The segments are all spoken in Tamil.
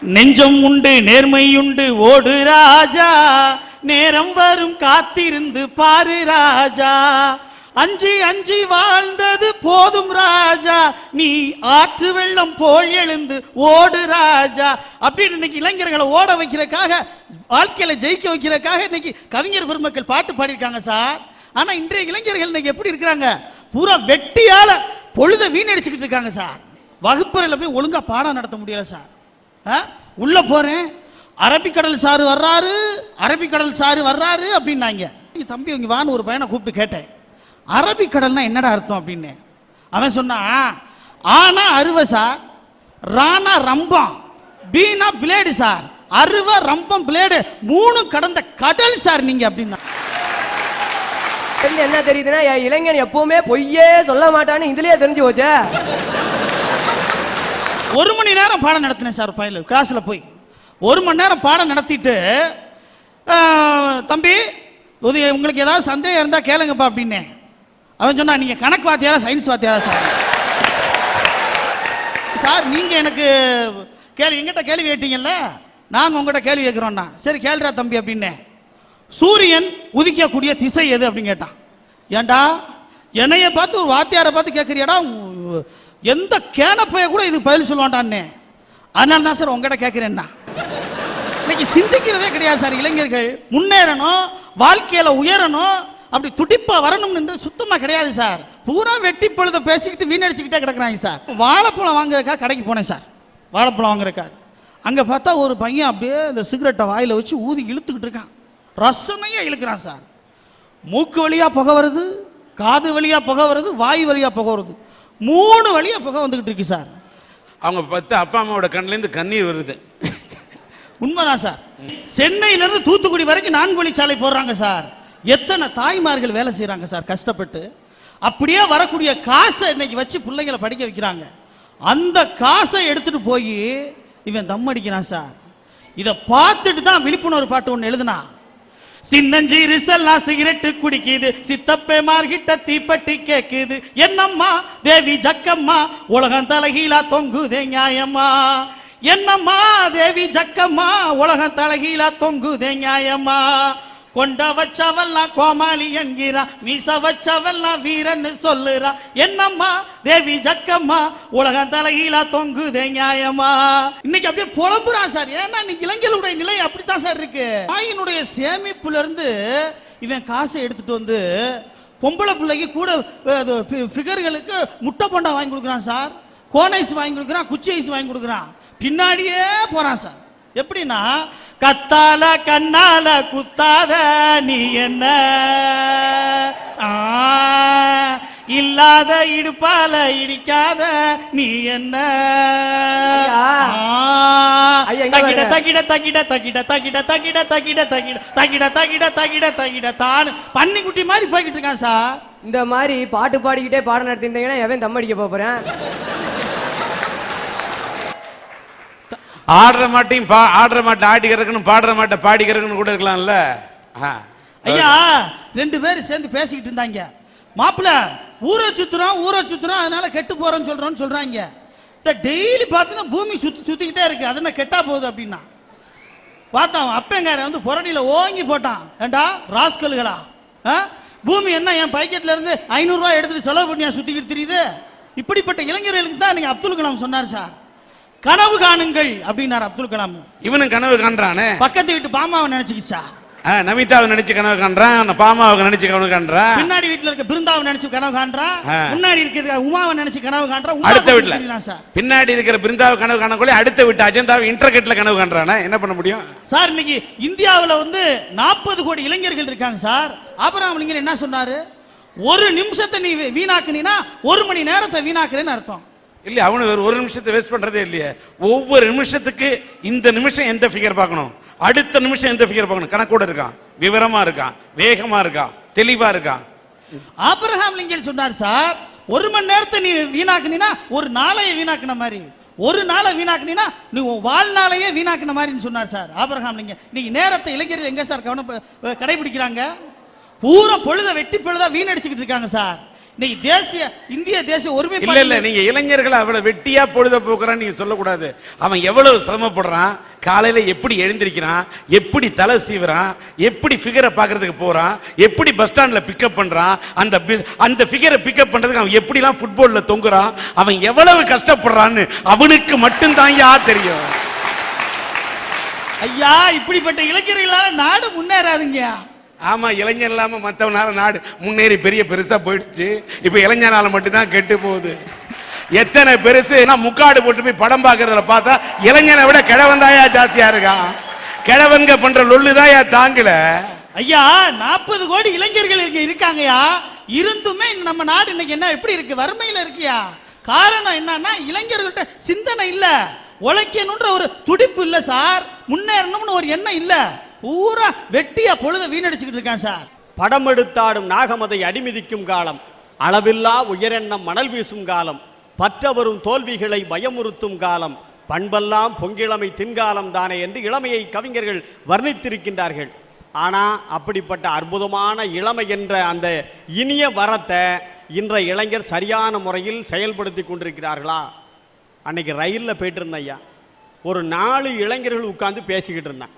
நெஞ்சம் உண்டு நேர்மையுண்டு. ஓடு ராஜா நேரம் வரும் காத்திருந்து பாரு ராஜா. அஞ்சி அஞ்சி வாழ்ந்தது போதும் ராஜா. நீ ஆற்று வெள்ளம் போல் எழுந்து ஓடு ராஜா. அப்படின்னு இன்னைக்கு இளைஞர்களை ஓட வைக்கிறதுக்காக வாழ்க்கையில ஜெயிக்க வைக்கிறதுக்காக இன்னைக்கு கவிஞர் பெருமக்கள் பாட்டு பாடியிருக்காங்க சார். ஆனா இன்றைய இளைஞர்கள் இன்னைக்கு எப்படி இருக்கிறாங்க? பூரா வெட்டியால பொழுத வீணடிச்சுக்கிட்டு இருக்காங்க சார். வகுப்பறையில் போய் ஒழுங்கா பாடம் நடத்த முடியல சார். உள்ளே போகிறேன் அரபிக்கடல் சாரு வர்றாரு. அரபிக்கடல் சாரு வர்றாரு அப்படின்னாங்க. தம்பி இங்கே வான்னு ஒரு பையனை கூப்பிட்டு கேட்டேன். அரபிக்கடல்னா என்னடா அர்த்தம் அப்படின்னு? அவன் சொன்னான் ஆனா அருவ சார் ராணா ரம்பம் பீனா பிளேடு சார் அருவ ரம்பம் பிளேடு மூணு கடந்த கடல் சார் நீங்க அப்படின்னா. என்ன தெரியுதுன்னா என் இளைஞன் எப்பவுமே பொய்யே சொல்ல மாட்டான்னு இதுலயே தெரிஞ்சு போச்சே. ஒரு மணி நேரம் பாடம் நடத்தினேன் சார் பையன் கிளாஸில் போய். ஒரு மணி நேரம் பாடம் நடத்திட்டு தம்பி உதய உங்களுக்கு ஏதாவது சந்தேகம் இருந்தால் கேளுங்கப்பா அப்படின்னேன். அவன் சொன்னா நீங்கள் கணக்கு வாத்தியாரா சயின்ஸ் வாத்தியாரா சார்? சார் நீங்கள் எனக்கு கேள்வி எங்கிட்ட கேள்வி கேட்டீங்கல்ல? நாங்கள் உங்கள்கிட்ட கேள்வி கேட்குறோம்னா. சரி கேள்றா தம்பி அப்படின்னேன். சூரியன் உதிக்கக்கூடிய திசை எது அப்படின்னு கேட்டான். ஏண்டா என்னைய பார்த்து ஒரு வாத்தியாரை பார்த்து கேட்குறியாடா எந்த கேனப்பைய கூட இதுக்கு பதில் சொல்லுவான்டான்னே. அதனால தான் சார் உங்ககிட்ட கேட்குறேன்னா இன்னைக்கு சிந்திக்கிறதே கிடையாது சார் இளைஞர்கள். முன்னேறணும் வாழ்க்கையில உயரணும் அப்படி துடிப்பா வரணும்னு சுத்தமா கிடையாது சார். பூரா வெட்டி பொழுத பேசிக்கிட்டு வீணடிச்சுக்கிட்டே கிடக்குறாங்க சார். வாழைப்பழம் வாங்குறதுக்காக கடைக்கு போனேன் சார். வாழைப்பழம் வாங்குறதுக்காக. அங்கே பார்த்தா ஒரு பையன் அப்படியே இந்த சிகரெட்டை வாயில் வச்சு ஊதி இழுத்துக்கிட்டு இருக்கான். ரசனையா இழுக்கிறான் சார். மூக்கு வழியாக புகை வருது காது வழியாக புகை வருது வாய் வழியாக புகை வருது. மூணு வழியா புகை வந்துகிட்டு இருக்கு சார். அவங்க பத்து அப்பா அம்மாவோட கண்ணிலேருந்து கண்ணீர் வருது. உண்மைதான் சார். சென்னையில இருந்து தூத்துக்குடி வரைக்கும் நான்கு வழிச்சாலை போடுறாங்க சார். எத்தனை தாய்மார்கள் வேலை செய்றாங்க சார் கஷ்டப்பட்டு. அப்படியே வரக்கூடிய காசை இன்னைக்கு வச்சு பிள்ளைங்களை படிக்க வைக்கிறாங்க. அந்த காசை எடுத்துட்டு போய் இவன் தம் அடிக்கிறான் சார். இதை பார்த்துட்டு தான் விழிப்புணர்வு பாட்டு ஒன்று எழுதுனா. சின்னஞ்சீரு செல்லாம் சிகரெட்டு குடிக்குது. சித்தப்பே மார்கிட்ட தீப்பெட்டி கேக்குது. என்னம்மா? தேவி ஜக்கம்மா? உலகம் தலகீழா தொங்குதே நியாயம்மா. என்னம்மா? தேவி ஜக்கம்மா? உலகம் தலகீழா தொங்குதே நியாயம்மா. கொண்ட வச்சவெல்லாம் கோமாளி என்கிறா. மீச வச்சவெல்லாம் வீரன்னு சொல்லுறா. என்னம்மா? தேவி ஜக்கம்மா உலகம் தலையில தொங்குதே நியாயமா? இன்னைக்கு அப்படியே புலம்புறான் சார். ஏன்னா இன்னைக்கு இளைஞர்களுடைய நிலை அப்படித்தான் சார் இருக்கு. தாயினுடைய சேமிப்புல இருந்து இவன் காசை எடுத்துட்டு வந்து பொம்பளை பிள்ளைக்கு கூட ஃபிகர்களுக்கு முட்டை பொண்டா வாங்கி கொடுக்குறான் சார். கோன் ஐஸ் வாங்கி கொடுக்குறான் குச்சி ஐஸ் வாங்கி கொடுக்குறான். பின்னாடியே போறான் சார். எப்படின்னா கத்தால கண்ணால குத்தாத நீ என்ன ஆ, இல்லாத இடுப்பால இடிக்காத நீ என்ன தகிட. தகிட தகிட தகிட தகிட தகிட தகிட தகிட தகிட தகிட தகிட தகிட தான் பன்னிக்குட்டி மாதிரி போய்கிட்டு இருக்கான் சார் இந்த மாதிரி பாட்டு பாடிக்கிட்டே பாடம் நடத்திருந்தீங்கன்னா எவன் தம் அடிக்க போறேன் ஆடுற மாட்டையும் பா ஆடுற மாட்டை ஆடி கிடக்கணும் பாடுற மாட்டை பாடி கிடக்கணும் கூட இருக்கலாம்ல. ஐயா ரெண்டு பேரும் சேர்ந்து பேசிக்கிட்டு இருந்தாங்க. மாப்பிள்ள ஊரை சுத்துறோம் ஊரை சுத்துறோம் அதனால கெட்டு போறோம்னு சொல்றோம்னு சொல்றாங்க. இந்த டெய்லி பார்த்தீங்கன்னா பூமி சுத்தி சுத்திக்கிட்டே இருக்கு. அது என்ன கெட்டா போகுது அப்படின்னா. பார்த்தான் அப்பங்கார வந்து புரடியில ஓங்கி போட்டான். ஏண்டா ராஸ்கல்களா? பூமி என்ன என் பைக்கெட்ல இருந்து ஐநூறுரூவா எடுத்துட்டு செலவு பண்ணியா சுத்திக்கிட்டு தெரியுது? இப்படிப்பட்ட இளைஞர்களுக்கு தான் நீங்க அப்துல் கலாம் சொன்னார் சார். கனவு காணுங்கள் அப்படின்னார் அப்துல் கலாம். இவனும் கனவு காண்றானே. பக்கத்து வீட்டு பாமாவை நினைச்சுக்கிச்சு? நமிதாவை நினைச்சு கனவு காண்றான் பாமாவை நினைச்சு கனவு காண்றான் பின்னாடி வீட்ல இருக்க பிருந்தாவை நினைச்சு கனவு காண்றான். முன்னாடி இருக்கிற உமாவை நினைச்சு கனவு காண்றான் அடுத்த வீட்டுல பின்னாடி இருக்கிற பிருந்தாவை கனவு காணக்குள்ளே அடுத்த வீட்டு அஜந்தாவை இன்டர்கெட்ல கனவு காண்றானே? என்ன பண்ண முடியும்? சார் இன்னைக்கு இந்தியாவுல வந்து நாற்பது கோடி இளைஞர்கள் இருக்காங்க சார். ஆபராம் லிங்கர் என்ன சொன்னாரு? ஒரு நிமிஷத்தை நீ வீணாக்குனீனா ஒரு மணி நேரத்தை வீணாக்குறேன்னு அர்த்தம். இல்லை அவனு ஒரு ஒரு நிமிஷத்தை வேஸ்ட் பண்ணுறதே இல்லையே. ஒவ்வொரு நிமிஷத்துக்கு இந்த நிமிஷம் எந்த ஃபிகர் பார்க்கணும்? அடுத்த நிமிஷம் எந்த ஃபிகர் பார்க்கணும்? கணக்கோட இருக்கான் விவரமா இருக்கான் வேகமா இருக்கான் தெளிவா இருக்கான். ஆபிரகாம் லிங்கன் சொன்னார் சார் ஒரு மணி நேரத்தை நீ வீணாக்குனீனா ஒரு நாளைய வீணாக்குன மாதிரி. ஒரு நாளை வீணாக்குனீனா நீ வாழ்நாளையே வீணாக்குன மாதிரின்னு சொன்னார் சார். ஆபிரகாம் லிங்கன் இன்னைக்கு நேரத்தை இளைஞர்கள் எங்க சார் கவனம் கடைபிடிக்கிறாங்க? பூரா பொழுத வெட்டி பொழுதா வீணடிச்சுக்கிட்டு இருக்காங்க சார். இன்னைக்கு தேசிய இந்திய தேசிய இல்ல ஒருமைப்பாடு இல்ல நீங்க இளைஞர்களை அவ்வளவு வெட்டியா பொழுத போக்குறான்னு நீங்க சொல்லக்கூடாது. அவன் எவ்வளவு சிரமப்படுறான் காலையில எப்படி எழுந்திருக்கிறான் எப்படி தலை சீவுறான் எப்படி ஃபிகரை பார்க்கறதுக்கு போறான் எப்படி பஸ் ஸ்டாண்ட்ல பிக்கப் பண்றான் அந்த அந்த ஃபிகரை பிக்கப் பண்றதுக்கு அவன் எப்படிலாம் ஃபுட்பால்ல தொங்குறான் அவன் எவ்வளவு கஷ்டப்படுறான்னு அவனுக்கு மட்டும்தான் யா தெரியும். ஐயா இப்படிப்பட்ட இளைஞர்களால நாடு முன்னேறாதுங்க ஆமா இளைஞர் இல்லாம மற்றவனால நாடு முன்னேறி பெரிய பெருசா போயிடுச்சு. இப்ப இளைஞனால மட்டும்தான் கெட்டு போகுது. எத்தனை பெருசு? முக்காடு போட்டு போய் படம் பார்க்கறதுல பார்த்தா இளைஞனை விட கிழவன் தாயா ஜாஸ்தியா இருக்கான் கிழவன்க பண்ற லொல்லுதாயா தாங்கல. ஐயா நாற்பது கோடி இளைஞர்கள் இங்க இருக்காங்கயா இருந்துமே நம்ம நாடு இன்னைக்கு என்ன எப்படி இருக்கு? வறுமையில இருக்கியா? காரணம் என்னன்னா இளைஞர்கள்ட்ட சிந்தனை இல்ல. உழைக்கணுன்ற ஒரு துடிப்பு இல்ல சார். முன்னேறணும்னு ஒரு எண்ணம் இல்லை. பூரா வெட்டியா பொழுத வீணடிச்சுக்கிட்டு இருக்கான் சார். படம் எடுத்தாடும் நாகமதை அடிமிதிக்கும் காலம் அளவில்லா உயரெண்ணம் மணல் வீசும் காலம் பற்றவரும் தோல்விகளை பயமுறுத்தும் காலம் பண்பெல்லாம் பொங்கிழமை தின்காலம் தானே என்று இளமையை கவிஞர்கள் வர்ணித்திருக்கின்றார்கள். ஆனால் அப்படிப்பட்ட அற்புதமான இளமை என்ற அந்த இனிய வரத்தை இன்றைய இளைஞர் சரியான முறையில் செயல்படுத்தி கொண்டிருக்கிறார்களா? அன்னைக்கு ரயிலில் போயிட்டு இருந்தேன் ஐயா. ஒரு நாலு இளைஞர்கள் உட்கார்ந்து பேசிக்கிட்டு இருந்தேன்.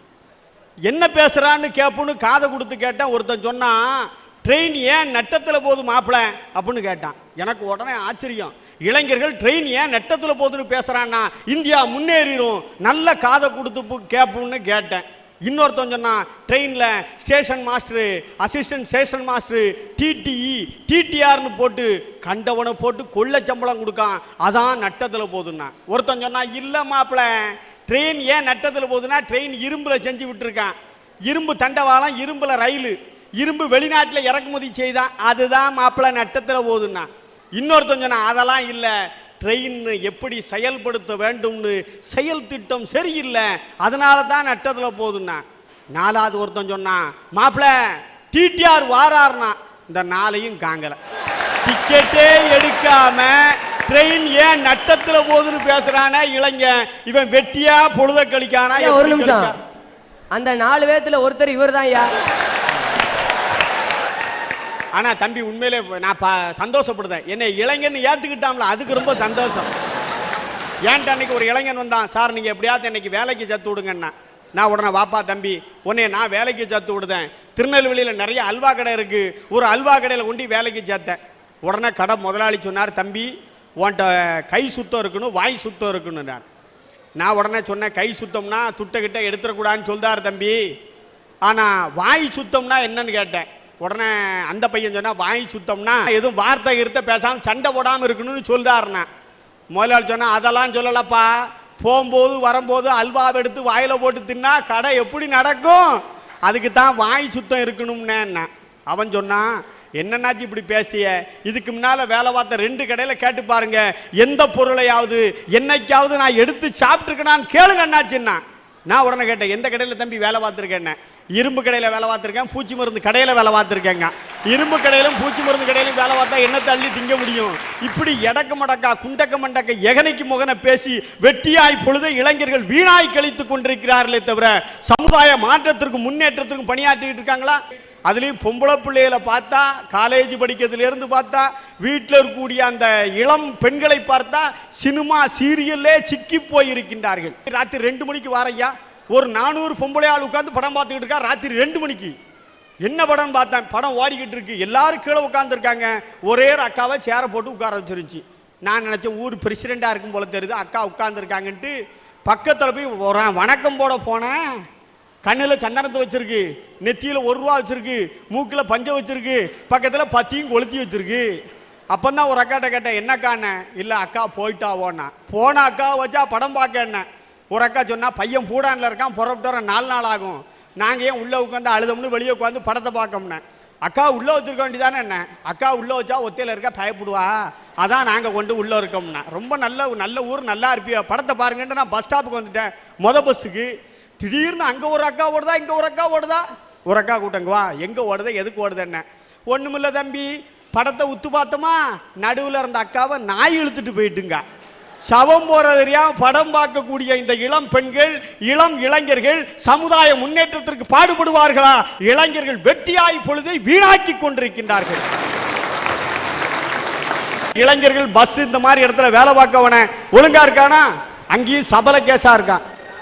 என்ன பேசுறான்னு கேட்போன்னு காதை கொடுத்து கேட்டேன். ஒருத்தன் சொன்னான் ட்ரெயின் ஏன் நட்டத்தில் போகுது மாப்பிள? அப்படின்னு கேட்டான். எனக்கு உடனே ஆச்சரியம். இளைஞர்கள் ட்ரெயின் ஏன் நட்டத்தில் போகுதுன்னு பேசுகிறான்னா இந்தியா முன்னேறிடும் நல்ல காதை கொடுத்து பு- கேட்போம்னு கேட்டேன். இன்னொருத்தன் சொன்னான் ட்ரெயினில் station master assistant station master TTE டிடிஆர்னு போட்டு கண்டவனை போட்டு கொள்ள சம்பளம் கொடுக்கான். அதான் நட்டத்தில் போதுன்னா ஒருத்தன் சொன்னான் இல்லை மாப்பிள ட்ரெயின் ஏன் நட்டத்தில் போகுதுன்னா ட்ரெயின் இரும்பில் செஞ்சு விட்டுருக்கான். இரும்பு தண்டவாளம் இரும்பில் ரயில். இரும்பு வெளிநாட்டில் இறக்குமதி செய்தான் அதுதான் மாப்பிள்ளை நட்டத்தில் போகுதுன்னா. இன்னொருத்தன் சொன்னால் அதெல்லாம் இல்லை. ட்ரெயின் எப்படி செயல்படுத்த வேண்டும்னு செயல் திட்டம் சரியில்லை. அதனால தான் நட்டத்தில் போகுதுன்னா. நாலாவது ஒருத்தன் சொன்னான் மாப்பிள்ள டிடிஆர் வாரார்னா இந்த நாளையும் காங்கலை. டிக்கெட்டே எடுக்காமல் ட்ரெயின் ஏன் நட்டத்துல போகுதுன்னு பேசுறானே இளைஞன். இவன் வெட்டியா பொழுத கழிக்கானா ஒரு நிமிஷம்? அந்த நாலு பேத்துல ஒருத்தர் இவர் தான் ஐயா. ஆனா தம்பி உண்மையிலே நான் ப- சந்தோஷப்படுதேன். என்னை இளைஞன் ஏத்துக்கிட்டாம்ல அதுக்கு ரொம்ப சந்தோஷம். ஏன்ட்ட அன்னைக்கு ஒரு இளைஞன் வந்தான்? சார் நீங்க எப்படியாவது இன்னைக்கு வேலைக்கு சேர்த்து விடுங்கண்ணா நான் உடனே வாப்பா தம்பி உன்னை நான் வேலைக்கு சேர்த்து விடுதேன். திருநெல்வேலியில் நிறைய அல்வா கடை இருக்கு. ஒரு அல்வா கடையில் கொண்டு வேலைக்கு சேர்த்தேன். உடனே கடை முதலாளி சொன்னார் தம்பி உன்கிட்ட கை சுத்தம் இருக்கணும் வாய் சுத்தம் இருக்கணும் நான். நான் உடனே சொன்னேன் கை சுத்தம்னா துட்டை கிட்ட எடுத்துடக்கூடாதுன்னு சொல்தார் தம்பி. ஆனால் வாய் சுத்தம்னா என்னன்னு கேட்டேன். உடனே அந்த பையன் சொன்னால் வாய் சுத்தம்னா எதுவும் வார்த்தை இருத்த பேசாமல் சண்டை போடாமல் இருக்கணும்னு சொல்தாருண்ணா முதலாளி சொன்னால் அதெல்லாம் சொல்லலப்பா. போகும்போது வரும்போது அல்வாவை எடுத்து வாயில் போட்டு தின்னா கடை எப்படி நடக்கும்? அதுக்கு தான் வாய் சுத்தம் இருக்கணும்னே அவன் சொன்னான் என்னன்னாச்சு இப்படி பேசிய? இதுக்கு முன்னால் வேலை பார்த்த ரெண்டு கடையில் கேட்டு பாருங்க. எந்த பொருளையாவது என்னைக்காவது நான் எடுத்து சாப்பிட்டுருக்கேனான்னு கேளுங்க அண்ணாச்சுன்னா. நான் உடனே கேட்டேன் எந்த கடையில் தம்பி வேலை பார்த்துருக்கேன்னு. இரும்பு கடையில் வேலை பார்த்துருக்கேன் பூச்சி மருந்து கடையில் வேலை பார்த்துருக்கேங்க. இரும்பு கடையிலும் பூச்சி மருந்து கடையிலும் வேலை பார்த்தா என்ன தள்ளி திங்க முடியும்? இப்படி எடக்கு மடக்கா குண்டக்க மண்டக்க எகனைக்கு முகன பேசி வெட்டியாய் பொழுது இளைஞர்கள் வீணாய் கழித்து கொண்டிருக்கிறார்களே தவிர சமுதாய மாற்றத்திற்கும் முன்னேற்றத்திற்கும் பணியாற்றிக்கிட்டு இருக்காங்களா? அதுலேயும் பொம்பளை பிள்ளைகளை பார்த்தா காலேஜ் படிக்கிறதுலேருந்து பார்த்தா வீட்டில் இருக்கக்கூடிய அந்த இளம் பெண்களை பார்த்தா சினிமா சீரியல்லே சிக்கி போய் இருக்கின்றார்கள் ராத்திரி ரெண்டு மணிக்கு வாரையா ஒரு நானூறு பொம்பளை ஆள் உட்காந்து படம் பார்த்துக்கிட்டு இருக்கா? ராத்திரி ரெண்டு மணிக்கு. என்ன படம் பார்த்தேன்? படம் ஓடிக்கிட்டு இருக்கு. எல்லாரும் கீழே உட்காந்துருக்காங்க ஒரே ஒரு அக்காவை சேரை போட்டு உட்கார வச்சிருந்துச்சு. நான் நினச்சேன் ஊர் பிரசிடெண்ட்டாக இருக்கும் போல தெரியுது. அக்கா உட்காந்துருக்காங்கன்ட்டு பக்கத்தில் போய் ஒரு வணக்கம் போட போனேன் கண்ணில் சந்தனத்தை வச்சிருக்கு. நெத்தியில் ஒரு ரூபா வச்சிருக்கு. மூக்கில் பஞ்சை வச்சிருக்கு. பக்கத்தில் பத்தியும் கொளுத்தி வச்சிருக்கு. தான் ஒரு அக்காட்ட கேட்டேன் என்னக்காண்ணே இல்லை அக்கா போயிட்டாவோன்னா போன அக்காவை வச்சா படம் பார்க்க என்ன ஒரு அக்கா சொன்னால் பையன் பூடானில் இருக்கான் புறப்பட்டு வர நாலு நாள் ஆகும். நாங்கள் ஏன் உள்ளே உட்காந்து அழுதோம்னு வெளியே உட்காந்து படத்தை பார்க்கோம்னே. அக்கா உள்ளே வச்சிருக்க வேண்டியதானே என்ன? அக்கா உள்ளே வச்சா ஒத்தையில் இருக்க பயப்படுவா? அதான் நாங்கள் கொண்டு உள்ளே இருக்கோம்னா. ரொம்ப நல்ல நல்ல ஊர் நல்லா இருப்பியா? படத்தை பாருங்கன்ட்டு நான் பஸ் ஸ்டாப்புக்கு வந்துட்டேன். மொதல் பஸ்ஸுக்கு திடீர்னு அங்கே ஒரு அக்கா ஓடுதா இங்கே ஒரு அக்கா ஓடுதா? ஒரு அக்கா கூட்டங்க வா. எங்கே ஓடுதா எதுக்கு ஓடுது என்ன? ஒன்றுமில்ல தம்பி. படத்தை உத்து பார்த்தோமா? நடுவில் இருந்த அக்காவை நாய் இழுத்துட்டு போயிட்டுங்க. சவம் போறது படம் பார்க்கக்கூடிய இந்த இளம் பெண்கள் இளம் இளைஞர்கள் சமுதாய முன்னேற்றத்திற்கு பாடுபடுவார்களா? இளைஞர்கள் வெட்டியாய் பொழுதை வீணாக்கி கொண்டிருக்கின்றார்கள். இளைஞர்கள் பஸ் இந்த மாதிரி இடத்துல வேலை பார்க்கவன ஒழுங்கா இருக்கானா? அங்கேயும் சபல கேஸா இருக்கான்.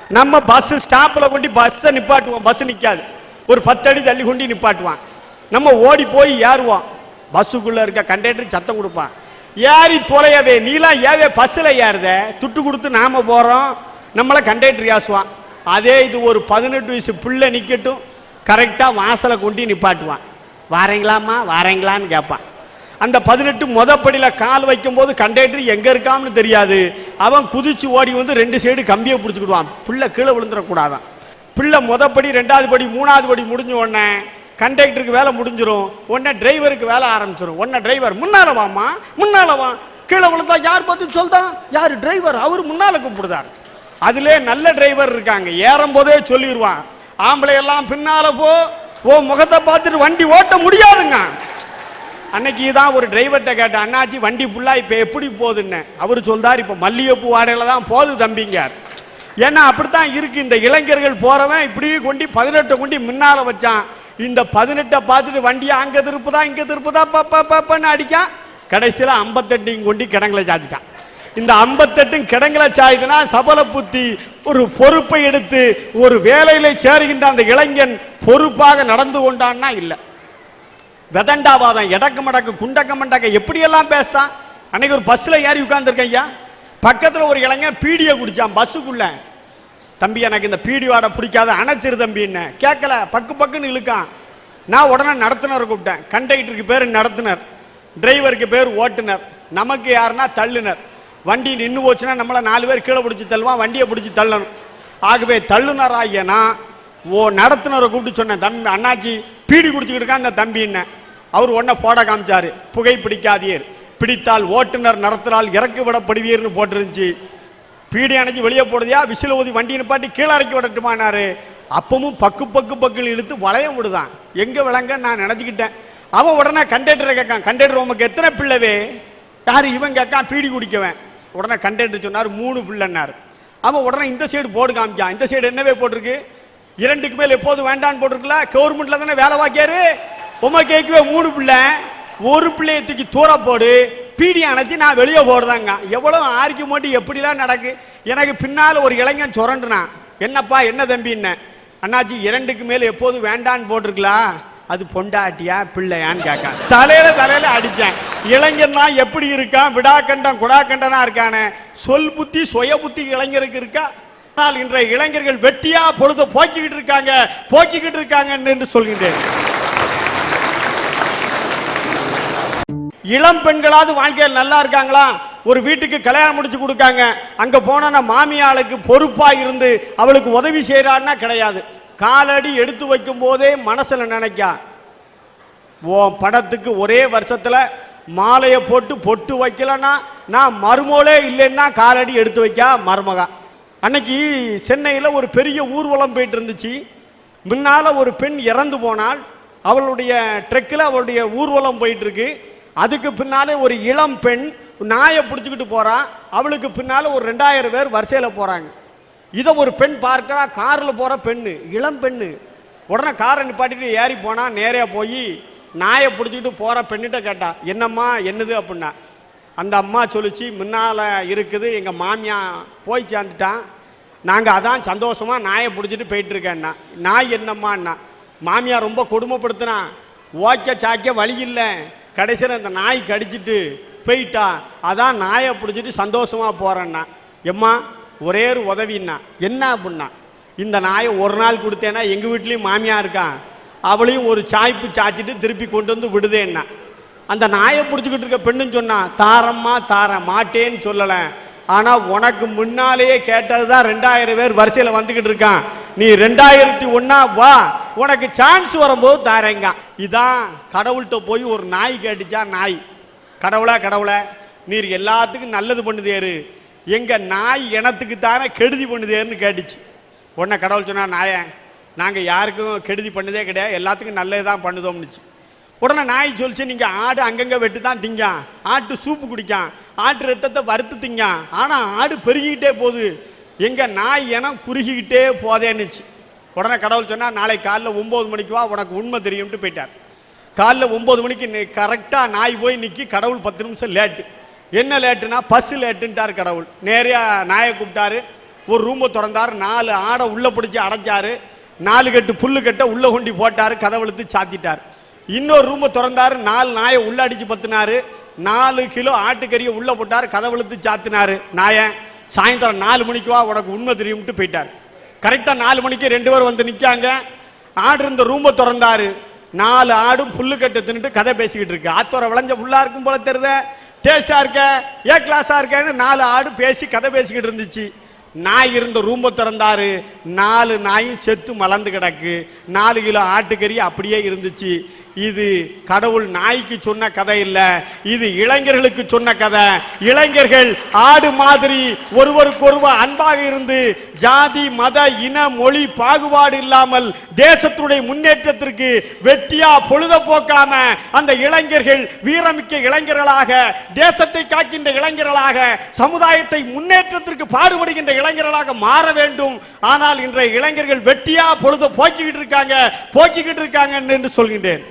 நம்ம பஸ் ஸ்டாப்ல கொண்டு பஸ்ஸை நிப்பாட்டுவோம். பஸ் நிக்காது. ஒரு பத்து அடி தள்ளி கொண்டு நிப்பாட்டுவான். நம்ம ஓடி போய் ஏறுவோம். பஸ்ஸுக்குள்ள இருக்க கண்டக்டர் சத்தம் கொடுப்பான். ஏறி தொலையவே நீலாம் ஏவே பஸ்ஸில் ஏறுத துட்டு கொடுத்து நாம் போகிறோம் நம்மளை கண்டக்டர் ஏசுவான் அதே இது ஒரு பதினெட்டு வயசு பிள்ளை நிற்கட்டும் கரெக்டாக வாசலை கொண்டு நிப்பாட்டுவான். வாரீங்களாம்மா? வாரீங்களான்னு கேட்பான் அந்த பதினெட்டு மொதப்படியில் கால் வைக்கும்போது கண்டக்டர் எங்கே இருக்கான்னு தெரியாது. அவன் குதிச்சு ஓடி வந்து ரெண்டு சைடு கம்பியை பிடிச்சிக்கிடுவான். பிள்ளை கீழே விழுந்துடக்கூடாதான். பிள்ளை மொதப்படி ரெண்டாவது படி மூணாவது படி முடிஞ்ச உடனே கண்டக்டருக்கு வேலை முடிஞ்சிடும் உடனே டிரைவருக்கு வேலை ஆரம்பிச்சிடும் உடனே டிரைவர் முன்னால வாமா முன்னால வா. கீழே விழுந்தா யார் பார்த்து சொல்தான் யார் டிரைவர்? அவர் முன்னால கூப்பிடுதார். அதிலே நல்ல டிரைவர் இருக்காங்க. ஏறும் போதே சொல்லிடுவான் ஆம்பளை எல்லாம் பின்னால போ. ஓ முகத்தை பார்த்துட்டு வண்டி ஓட்ட முடியாதுங்க. அன்னைக்கு தான் ஒரு டிரைவர்கிட்ட கேட்டேன் அண்ணாச்சி வண்டி ஃபுல்லாக இப்போ எப்படி போகுதுன்னு? அவர் சொல்றார் இப்போ மல்லிகைப்பூ வாடையில் தான் போகுது தம்பிங்க ஏன்னா அப்படித்தான் இருக்கு. இந்த இளைஞர்கள் போறவன் இப்படி கொண்டு பதினெட்டை கொண்டு முன்னால வச்சான். இந்த பதினெட்டை பார்த்துட்டு வண்டியை அங்கே திருப்புதா இங்கே திருப்புதா பப்பா பப்பான்னு அடிக்கான் கடைசியில் ஐம்பத்தெட்டையும் கொண்டு கிடங்களை சாதிட்டான் இந்த ஐம்பத்தெட்டும் கிடங்களை சாயுதுன்னா சபல புத்தி ஒரு பொறுப்பை எடுத்து ஒரு வேலையில சேருகின்ற அந்த இளைஞன் பொறுப்பாக நடந்து கொண்டான்னா இல்லை. வெதண்டாவாதம் இடக்கு மடக்கு குண்டக்க மண்டக்க எப்படியெல்லாம் பேசுதான் அன்னைக்கு ஒரு பஸ்ஸில் ஏறி உட்காந்துருக்கேன் ஐயா. பக்கத்தில் ஒரு இளைஞன் பீடியை குடித்தான் பஸ்ஸுக்குள்ளே தம்பி எனக்கு இந்த பீடி வாடை பிடிக்காத அணைச்சிரு தம்பின்னு கேட்கல பக்கு பக்குன்னு இழுக்கான். நான் உடனே நடத்துனர் கூப்பிட்டேன். கண்டக்டருக்கு பேர் நடத்துனர். டிரைவருக்கு பேர் ஓட்டுனர். நமக்கு யாருன்னா தள்ளுனர். வண்டி நின்று போச்சுன்னா நம்மளை நாலு பேர் கீழே பிடிச்சி தள்ளுவான் வண்டியை பிடிச்சி தள்ளணும். ஆகவே தள்ளுனர் ஆகியனா ஓ நடத்துனரை கூப்பிட்டு சொன்னேன் தம்பி அண்ணாச்சி பீடி குடிச்சுக்கிட்டு இருக்கான் அந்த தம்பின்னு அவர் ஒன்றை போட காமிச்சாரு. புகை பிடிக்காதீர். பிடித்தால் ஓட்டுநர் நடத்தினால் இறக்கு விடப்படுவீர்னு போட்டிருந்துச்சு. பீடி அணைச்சி வெளியே போடுதியா விசில் ஊதி வண்டி நிப்பாட்டி கீழே இறக்கி விடட்டுமானாரு. அப்பவும் பக்கு பக்கு பக்குன்னு இழுத்து வளையம் விடுதான். எங்கே விளங்க நான் நினச்சிக்கிட்டேன். அவன் உடனே கண்டக்டரை கேட்கான். கண்டக்டர் உமக்கு எத்தனை பிள்ளைவே? யார் இவன் கேட்கான்? பீடி குடிக்கவன். உடனே கண்டக்டர் சொன்னார் மூணு பிள்ளைன்னாரு. அவன் உடனே இந்த சைடு போர்டு காமிக்கான் இந்த சைடு என்னவே போட்டிருக்கு? இரண்டுக்கு மேல் எப்போது வேண்டான்னு போட்டிருக்கல கவர்மெண்ட்டில் தானே வேலை வாக்கியாரு? உமா கேட்கவே மூணு பிள்ளை. ஒரு பிள்ளையை தூக்கி தூர போடு. பீடி அணைச்சி நான் வெளியே போடுதாங்க எவ்வளவு ஆர்க்கி மட்டும் எப்படிலாம் நடக்கு? எனக்கு பின்னால் ஒரு இளைஞன் சுரண்டுனான் என்னப்பா என்ன தம்பின்னு அண்ணாச்சி இரண்டுக்கு மேல் எப்போது வேண்டான்னு போட்டிருக்கலாம் அது பொண்டாட்டியா பிள்ளையான்னு கேட்கான் தலையில தலையில அடிச்சேன். இளைஞர்லாம் எப்படி இருக்கான் விடாக்கண்டம் குடாக்கண்டனா இருக்கானே. சொல் புத்தி சுய புத்தி இளைஞருக்கு இருக்கா? ஆனால் இன்றைய இளைஞர்கள் வெட்டியா பொழுது போக்கிக்கிட்டு இருக்காங்க போக்கிக்கிட்டு இருக்காங்க என்று சொல்கின்றேன். இளம் பெண்களாவது வாழ்க்கையில் நல்லா இருக்காங்களா? ஒரு வீட்டுக்கு கல்யாணம் முடிச்சு கொடுக்காங்க. அங்கே போனா மாமியாளுக்கு பொறுப்பாக இருந்து அவளுக்கு உதவி செய்கிறான்னா கிடையாது. காலடி எடுத்து வைக்கும் போதே மனசில் நினைக்கா. ஓ படத்துக்கு ஒரே வருஷத்தில் மாலையை போட்டு பொட்டு வைக்கலன்னா நான் மருமோளே இல்லைன்னா காலடி எடுத்து வைக்கா மருமகா. அன்னைக்கு சென்னையில் ஒரு பெரிய ஊர்வலம் போயிட்டு இருந்துச்சு. முன்னால் ஒரு பெண் இறந்து போனால் அவளுடைய ட்ரெக்கில் அவளுடைய ஊர்வலம் போயிட்டுருக்கு அதுக்கு பின்னாலே ஒரு இளம் பெண் நாயை பிடிச்சிக்கிட்டு போகிறான் அவளுக்கு பின்னால் ஒரு ரெண்டாயிரம் பேர் வரிசையில் போகிறாங்க இதை ஒரு பெண் பார்க்குறா காரில் போகிற பெண்ணு இளம் பெண்ணு. உடனே காரை நிப்பாட்டிட்டு ஏறி போனால் நேரா போய் நாயை பிடிச்சிக்கிட்டு போகிற பெண்ணிட்ட கேட்டா என்னம்மா என்னது? அப்படின்னா அந்த அம்மா சொல்லிச்சு முன்னால் இருக்குது எங்கள் மாமியா போய் சேர்ந்துட்டான் நாங்கள் அதான் சந்தோஷமாக நாயை பிடிச்சிட்டு போயிட்டுருக்கேன்னா. நாய் என்னம்மாண்ணா மாமியார் ரொம்ப கொடுமைப்படுத்துனான் ஓக்க சாக்க வழி இல்லை. கடைசியில் அந்த நாய் கடிச்சிட்டு போயிட்டா அதான் நாயை பிடிச்சிட்டு சந்தோஷமாக போகிறேன்னா எம்மா ஒரே ஒரு உதவின்னா. என்ன அப்படின்னா இந்த நாயை ஒரு நாள் கொடுத்தேன்னா எங்கள் வீட்லேயும் மாமியாக இருக்கான். அவளையும் ஒரு சாய்ப்பு சாய்ச்சிட்டு திருப்பி கொண்டு வந்து விடுதேன்னா. அந்த நாயை பிடிச்சிக்கிட்டு இருக்க பெண்ணுன்னு சொன்னால் தாரம்மா தார மாட்டேன்னு சொல்லலை. ஆனால் உனக்கு முன்னாலேயே கேட்டது தான் ரெண்டாயிரம் பேர் வரிசையில் வந்துக்கிட்டு இருக்கான். நீ ரெண்டாயிரத்தி ஒன்றா வா. உனக்கு சான்ஸ் வரும்போது தாரேங்க. இதான் கடவுள்கிட்ட போய் ஒரு நாய் கேட்டுச்சா நாய்? கடவுளா கடவுளை? நீர் எல்லாத்துக்கும் நல்லது பண்ணுதேரு எங்கள் நாய் இனத்துக்கு தானே கெடுதி பண்ணுதேருன்னு கேட்டுச்சு. உடனே கடவுள் சொன்னா நாயை நாங்கள் யாருக்கும் கெடுதி பண்ணதே கிடையாது. எல்லாத்துக்கும் நல்லது தான் பண்ணுதோம்னுச்சு. உடனே நாய் சொல்லிச்சு நீங்கள் ஆடு அங்கங்கே வெட்டு தான் திங்கான் ஆட்டு சூப்பு குடிக்கான் ஆட்டு ரத்தத்தை வறுத்து திங்கான் ஆனால் ஆடு பெருகிக்கிட்டே போகுது. எங்கள் நாய் இனம் குறுகிக்கிட்டே போதேன்னுச்சு உடனே கடவுள் சொன்னால் நாளை காலைல ஒம்பது மணிக்கு வா உனக்கு உண்மை தெரியும்ட்டு போயிட்டார். காலைல ஒம்பது மணிக்கு கரெக்டாக நாய் போய் நிற்கி கடவுள் பத்து நிமிஷம் லேட்டு. என்ன லேட்டுனா பஸ் லேட்டுன்ட்டார் கடவுள். நேரையா நாயை கூப்பிட்டாரு ஒரு ரூமை திறந்தார் நாலு ஆடை உள்ளே பிடிச்சி அடைச்சார் நாலு கட்டு புல்லு கட்ட உள்ளே கொண்டி போட்டார் கதவெழுத்து சாத்திட்டார். இன்னொரு ரூமை திறந்தாரு நாலு நாயை உள்ள அடித்து பத்துனாரு நாலு கிலோ ஆட்டுக்கறியை உள்ளே போட்டார் கதவெழுத்து சாத்தினாரு நாயன் சாயந்தரம் நாலு மணிக்கு வா உனக்கு உண்மை தெரியும்ட்டு போயிட்டார். கரெக்டாக நாலு மணிக்கு ரெண்டு பேரும் வந்து நிற்காங்க ஆடு இருந்த ரூமை திறந்தாரு. நாலு ஆடும் புல்லு கட்டு தின்னுட்டு கதை பேசிக்கிட்டு இருக்கு. ஆத்தோர விளைஞ்ச புல்லா இருக்கும் போல தெரியுத. டேஸ்டா இருக்க ஏ கிளாஸா இருக்கேன்னு நாலு ஆடு பேசி கதை பேசிக்கிட்டு இருந்துச்சு. நாய் இருந்த ரூமை திறந்தாரு. நாலு நாயும் செத்து மலர்ந்து கிடக்கு. நாலு கிலோ ஆட்டுக்கறி அப்படியே இருந்துச்சு. இது கடவுள் நாய்க்கு சொன்ன கதை இல்ல. இது இளைஞர்களுக்கு சொன்ன கதை. இளைஞர்கள் ஆடு மாதிரி ஒருவருக்கொருவர் அன்பாக இருந்து ஜாதி மத இன மொழி பாகுபாடு இல்லாமல் தேசத்துடைய முன்னேற்றத்திற்கு வெட்டியா பொழுத போக்காம அந்த இளைஞர்கள் வீரமிக்க இளைஞர்களாக தேசத்தை காக்கின்ற இளைஞர்களாக சமுதாயத்தை முன்னேற்றத்திற்கு பாடுபடுகின்ற இளைஞர்களாக மாற வேண்டும். ஆனால் இன்றைய இளைஞர்கள் வெட்டியா பொழுத போக்கிக்கிட்டு இருக்காங்க போக்கிக்கிட்டு இருக்காங்க என்று சொல்கின்றேன்.